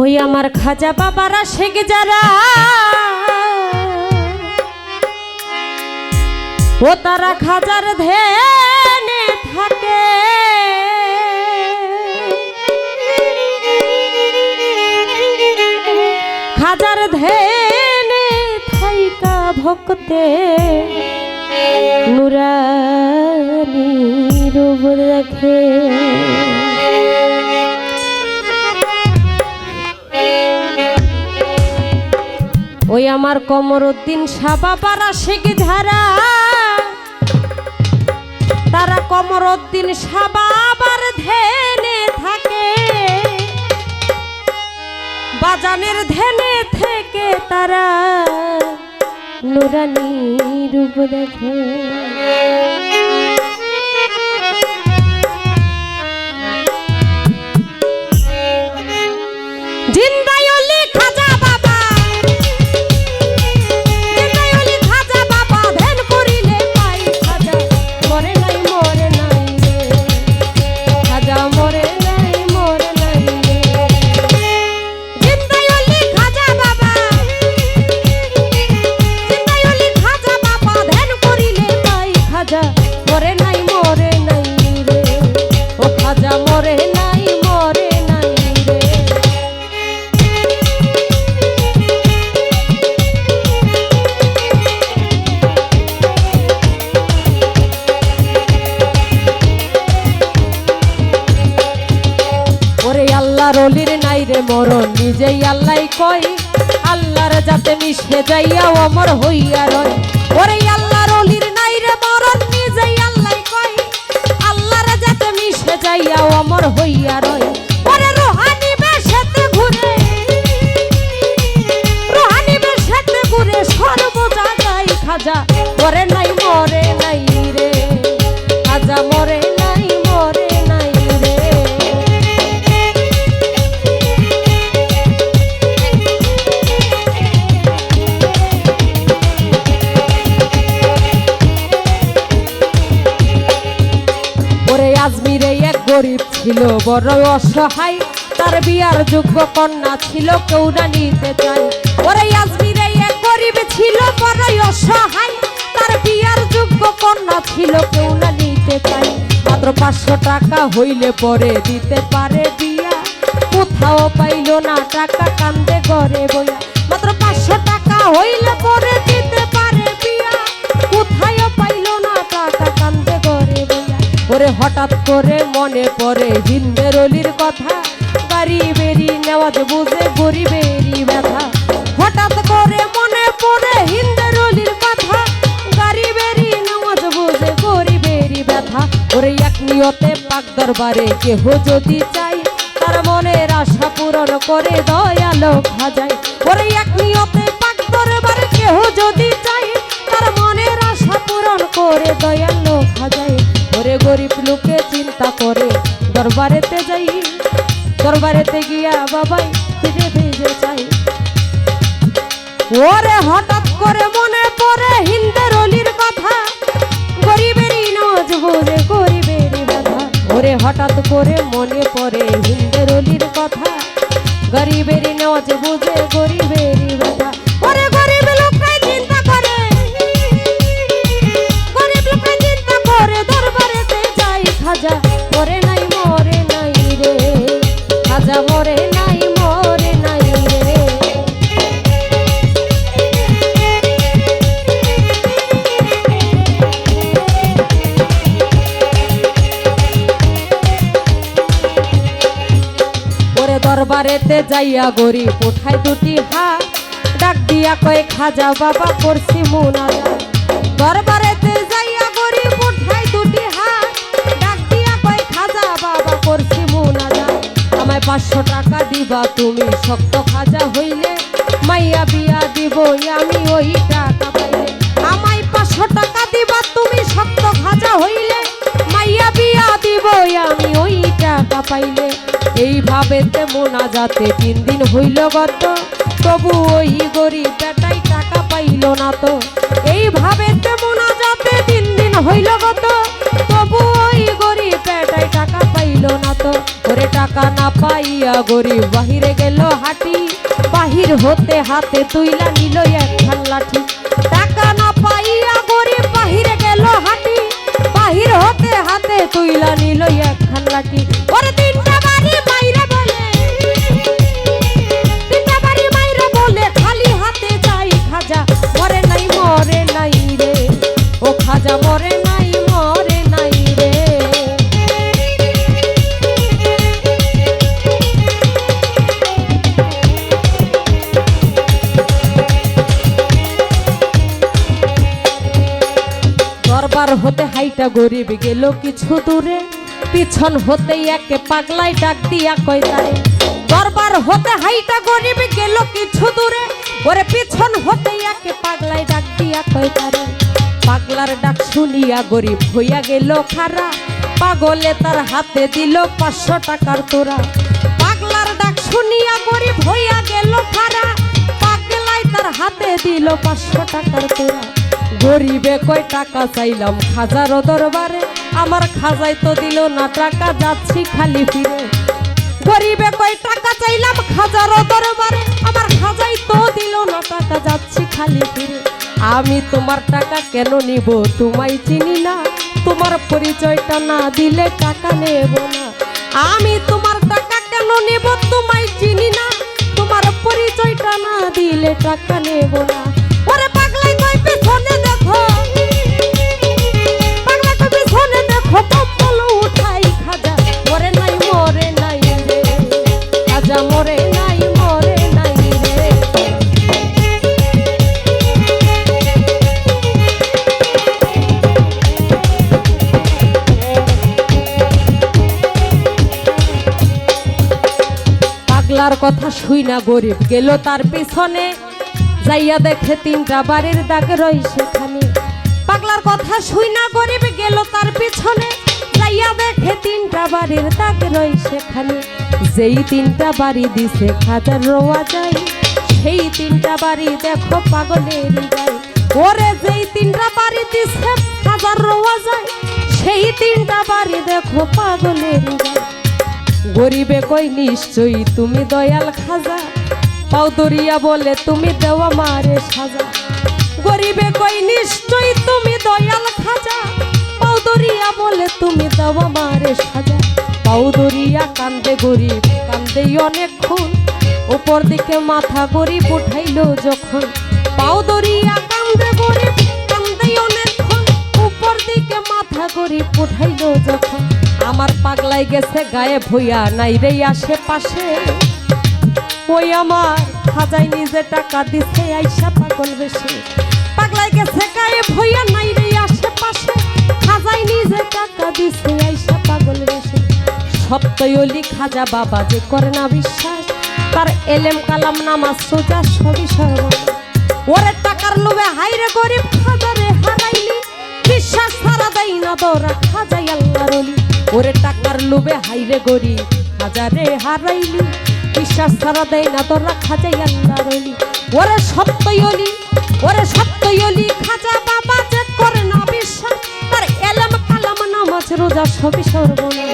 ওই আমার খাজা বাবারা শেখ যারা। ও তারা খাজার ধ্যানে থাকে। খাজার ধ্যানে থাইকা ভক্তে। নুরানি রূপ দেখে। ওই আমার কমর উদ্দিন সাবাবারা শেখ ধারা তারা কমর উদ্দিন সাবাবার ধ্যানে থাকে। বাজানের ধ্যানে থেকে তারা নুরানি রূপ দেখে। রে মরণ, নিজেই আল্লাহ কই আল্লাহর যাতে মিশে যাইয়া অমর হইয়া রয়। ওরে আল্লাহর অলির নাই রে মরণ, নিজেই আল্লাহ কই আল্লাহর যাতে মিশে যাইয়া অমর হইয়া রয়। ছিল বড় অসহায়, তার বিয়ার যোগ্য কন্যা ছিল, কেউ না নিতে চায়। ওরে আজমিরে এক গরিব ছিল বড় অসহায়, তার বিয়ার যোগ্য কন্যা ছিল, কেউ না নিতে চায়। মাত্র পাঁচশো টাকা হইলে পরে দিতে পারে বিয়া। কোথাও পাইল না টাকা, কান্দে ঘরে বইয়া। মাত্র পাঁচশো টাকা হইলে পরে দিতে ওরে হঠাৎ করে মনে পড়ে হিন্দের অলির কথা। বাড়ি বেরি নেওয়াজ বুঝে গরিবেরই ব্যথা। হঠাৎ করে মনে পড়ে হিন্দের অলির কথা। গাড়ি বেরি নেওয়াজ বুঝে গরিবেরই ব্যথা। ওরে এক নিয়তে পাক দরবারে কেহ যদি চাই তার মনের আশা পূরণ করে দয়ালো খাজায় ওরে এক নিয়তে পাক দরবারে কেহ যদি চাই তার মনের আশা পূরণ করে দয়ালো খাজায় ওরে গরিব লোকে চিন্তা করে। দরবারেতে যাই, দরবারেতে গিয়া বাবাই ফিরে ভেজে চাই। ওরে হঠাৎ করে মনে পড়ে হিন্দের অলির কথা। গরিবেরই নজ বোঝে, গরিবেরই বাধা। ওরে হঠাৎ করে মনে পড়ে হিন্দের অলির কথা। গরিবেরই নজ দরবারেতে যাইয়া গরি কোঠায় দুটি হাত, ডাক দিয়া কয়, খাজা বাবা করছি মুনাজা দরবারেতে যাইয়া গরি কোঠায় দুটি হাত, ডাক দিয়া কয়, খাজা বাবা করছি মুনাজা আমায় পাঁচশো টাকা দিবা তুমি, শক্ত খাজা হইলে, মাইয়া বিয়া দিব, আমি ওই টাকা পাইলে। আমায় পাঁচশো টাকা দিবা তুমি, শক্ত খাজা হইলে, মাইয়া বিয়া দিব, আমি ওই টাকা পাইলে। এইভাবে মোনা যাতে তিন দিন হইল গত তবু ওই গরিব বেটাই টাকা পাইল না তো। এইভাবে মোনা যাতে তিন দিন হইল গত তবু ওই গরিব বেটাই টাকা পাইল না তো। ওরে টাকা টাকা না পাইয়া গরিব বাহিরে গেল হাঁটি। বাহির হতে হাতে তুইলা নিল একখান লাঠি। টাকা না পাইয়া গরিব বাহিরে গেল হাঁটি। বাহির হতে হাতে তুইলা নিল একখান লাঠি। ওরে তিনটা হাইটা গরিব গেল কিছু দূরে। পিছন হতে একে পাগলাই ডাক দিয়া কয় তারে, দরবার হতে হাইটা গরিব গেল কিছু দূরে। ওরে পিছন হতে একে পাগলাই ডাক দিয়া কয় তারে, পাগলার ডাক শুনিয়া গরিব হইয়া গেল খারা। পাগলে তার হাতে দিল পাঁচশো টাকার তোরা। পাগলার ডাক শুনিয়া গরিব হইয়া গেল খারা। পাগলাই তার হাতে দিল পাঁচশো টাকার তোরা। গরিবে কয় টাকা চাইলাম? খাজারও দরবারে আমার খাজাই তো দিল না টাকা, যাচ্ছি খালি ফিরে। গরিবে কয় টাকা চাইলাম? খাজারও দরবারে আমার খাজাই তো দিল না টাকা, যাচ্ছি খালি ফিরে। আমি তোমার টাকা কেন নিব? তোমায় চিনি না। তোমার পরিচয়টা না দিলে টাকা নেব না। আমি তোমার টাকা কেন নেব? তোমায় চিনি না। তোমার পরিচয়টা না দিলে টাকা নেব না। পাগলার কথা শুই না, গরিব গেল তার পিছনে। যাইয়া দেখে তিনটা বাড়ির দাগ রই সেখানে। পাগলার কথা শুই না, গরিব গেল তার পিছনে। যাইয়া দেখে তিনটা বাড়ির দাগ রই সেখানে। যেই তিনটা বাড়ি দিছে খাজার রোয়া যায়, সেই তিনটা বাড়ি দেখো পাগলের যায় ওরে যেই তিনটা বাড়ি দিছে খাজার রোয়া যায়, সেই তিনটা বাড়ি দেখো পাগলের যায় গরিবে কই নিশ্চয়ই তুমি দয়াল খাজা, পাও দরিয়া বলে তুমি দেওয়া মারে সাজা। গরিবে কই নিশ্চয়ই তুমি দয়াল খাজা, পাও দরিয়া বলে তুমি দেওয়া মারে সাজা। পাও দরিয়া কান্দে গরিব, কান্দে অনেকক্ষণ উপর দিকে মাথা গরিব উঠাইলো যখন। পাও দরিয়া কান্দে গরিব, কান্দে অনেকক্ষণ উপর দিকে মাথা গরিব উঠাইলো যখন। আমার পাগলাই গেছে, গায়ে ভইয়া নাই রে আশেপাশে। ওই আমার খাজাই নিজে টাকা দিছে, আইসা পাগল বেশি। পাগলাই গেছে, গায়ে ভইয়া নাই রে আশেপাশে। খাজাই নিজে টাকা দিছে, আইসা সত্যই খাজা বাবা যে করে না বিশ্বাস, তার এলেম, কালাম, নামাজ, সোজা, সবই ওরে টাকার লোভে হাইরে গরিব খাজারে হারাইলি, বিশ্বাস ছাড়া দেই না দৌড়া খাজাই আল্লাহর অলি। ওরে টাকার লোভে হাইরে গরিব হাজারে হারাইলি, বিশ্বাস সারা দেয় না তোরা খাজাই আল্লাহর অলি। ওরে সত্যই অলি ওরে সত্যই অলি খাজা বাবা যে করে না বিশ্বাস, তার এলেম, কালাম, নামাজ, রোজা, সবই সর্বনাশ।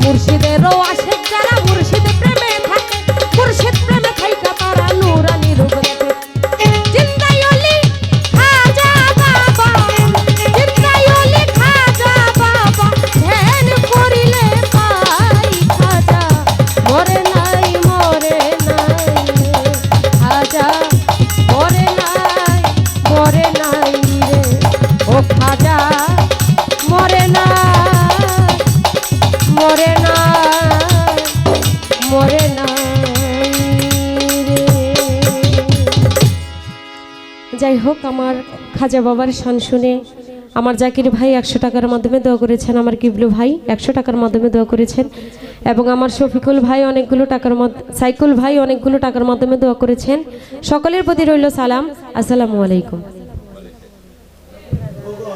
মুর্শিদেরও আসে আমার খাজা বাবার শান শুনে আমার জাকির ভাই একশো টাকার মাধ্যমে দোয়া করেছেন, আমার কিবলু ভাই একশো টাকার মাধ্যমে দোয়া করেছেন, এবং আমার শফিকুল ভাই অনেকগুলো টাকার সাইকুল ভাই অনেকগুলো টাকার মাধ্যমে দোয়া করেছেন। সকলের প্রতি রইল সালাম। আসসালামু আলাইকুম।